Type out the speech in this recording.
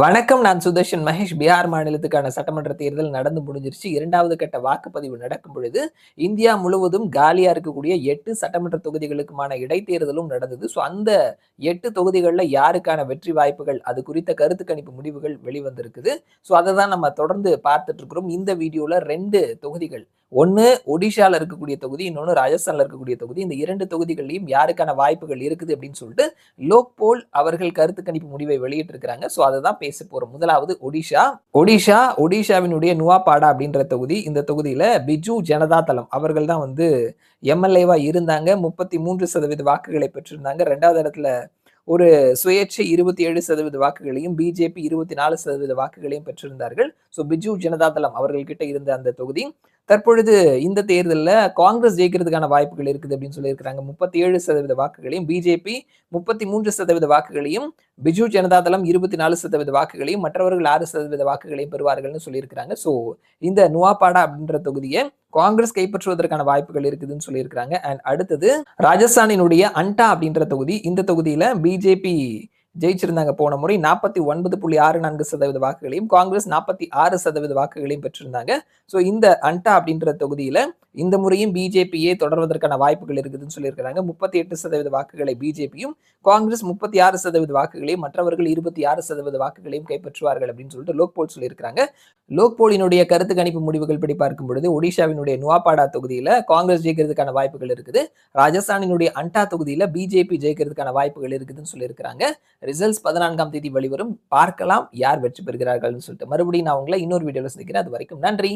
வணக்கம் நான் சுதர்ஷன் மகேஷ். பீகார் மாநிலத்துக்கான சட்டமன்ற தேர்தல் நடந்து முடிஞ்சிருச்சு. இரண்டாவது கட்ட வாக்குப்பதிவு நடக்கும் பொழுது இந்தியா முழுவதும் காலியா இருக்கக்கூடிய எட்டு சட்டமன்ற தொகுதிகளுக்குமான இடைத்தேர்தலும் நடந்தது. ஸோ அந்த எட்டு தொகுதிகளில் யாருக்கான வெற்றி வாய்ப்புகள் அது குறித்த கருத்து கணிப்பு முடிவுகள் வெளிவந்திருக்குது. ஸோ அதை தான் நம்ம தொடர்ந்து பார்த்துட்டு இருக்கிறோம். இந்த வீடியோல ரெண்டு தொகுதிகள் ஒன்று ஒடிஷாவில் இருக்கக்கூடிய தொகுதி இன்னொன்று ராஜஸ்தானில் இருக்கக்கூடிய தொகுதி. இந்த இரண்டு தொகுதிகளையும் யாருக்கான வாய்ப்புகள் இருக்குது அப்படின்னு சொல்லிட்டு லோக்போல் அவர்கள் கருத்து கணிப்பு முடிவை வெளியிட்டிருக்கிறாங்க. ஸோ அதை தான் பேச போகிறோம் முதலாவது ஒடிஷா. ஒடிஷா ஒடிஷாவினுடைய நுவாபாடா அப்படின்ற தொகுதி. இந்த தொகுதியில் பிஜு ஜனதா தளம். அவர்கள் தான் வந்து எம்எல்ஏவா இருந்தாங்க. முப்பத்தி மூன்று சதவீத வாக்குகளை பெற்றிருந்தாங்க. ரெண்டாவது இடத்துல ஒரு சுயேட்சை இருபத்தி ஏழு சதவீத வாக்குகளையும் பிஜேபி இருபத்தி நாலு சதவீத வாக்குகளையும் பெற்றிருந்தார்கள். ஸோ பிஜு ஜனதா தளம் அவர்கள்கிட்ட இருந்த அந்த தொகுதி. தற்பொழுது இந்த தேர்தலில் காங்கிரஸ் ஜெயிக்கிறதுக்கான வாய்ப்புகள் இருக்குது அப்படின்னு சொல்லியிருக்கிறாங்க. முப்பத்தி ஏழு சதவீத வாக்குகளையும் பிஜேபி முப்பத்தி மூன்று சதவீத வாக்குகளையும் பிஜு ஜனதா தளம் இருபத்தி நாலு சதவீத வாக்குகளையும் மற்றவர்கள் ஆறு சதவீத வாக்குகளையும் பெறுவார்கள்னு சொல்லியிருக்கிறாங்க. ஸோ இந்த நுவாபாடா அப்படின்ற தொகுதியை காங்கிரஸ் கைப்பற்றுவதற்கான வாய்ப்புகள் இருக்குதுன்னு சொல்லியிருக்கிறாங்க. அண்ட் அடுத்தது ராஜஸ்தானினுடைய அண்டா அப்படின்ற தொகுதி இந்த தொகுதியில பிஜேபி ஜெயிச்சிருந்தாங்க போன முறை. நாற்பத்தி ஒன்பது புள்ளி ஆறு நான்கு சதவீத வாக்குகளையும் காங்கிரஸ் நாற்பத்தி ஆறு சதவீத வாக்குகளையும் பெற்றிருந்தாங்க. ஸோ இந்த அண்டா அப்படின்ற தொகுதியில இந்த முறையும் பிஜேபியே தொடர்வதற்கான வாய்ப்புகள் இருக்குதுன்னு சொல்லியிருக்கிறாங்க. முப்பத்தி எட்டு சதவீத வாக்குகளை பிஜேபியும் காங்கிரஸ் முப்பத்தி ஆறு சதவீத வாக்குகளையும் மற்றவர்கள் இருபத்தி ஆறு சதவீத வாக்குகளையும் கைப்பற்றுவார்கள் அப்படின்னு சொல்லிட்டு லோக்போல் சொல்லியிருக்கிறாங்க. லோக்போலினுடைய கருத்து கணிப்பு முடிவுகள் படி பார்க்கும் பொழுது ஒடிஷாவினுடைய நுவாபாடா தொகுதியில காங்கிரஸ் ஜெயிக்கிறதுக்கான வாய்ப்புகள் இருக்குது. ராஜஸ்தானினுடைய அண்டா தொகுதியில பிஜேபி ஜெயிக்கிறதுக்கான வாய்ப்புகள் இருக்குதுன்னு சொல்லியிருக்கிறாங்க. ரிசல்ட்ஸ் பதினான்காம் தேதி வெளிவரும். பார்க்கலாம் யார் வெற்றி பெறுகிறார்கள்னு சொல்லிட்டு. மறுபடியும் நான் உங்களை இன்னொரு வீடியோவில் சந்திக்கிறேன். அது வரைக்கும் நன்றி.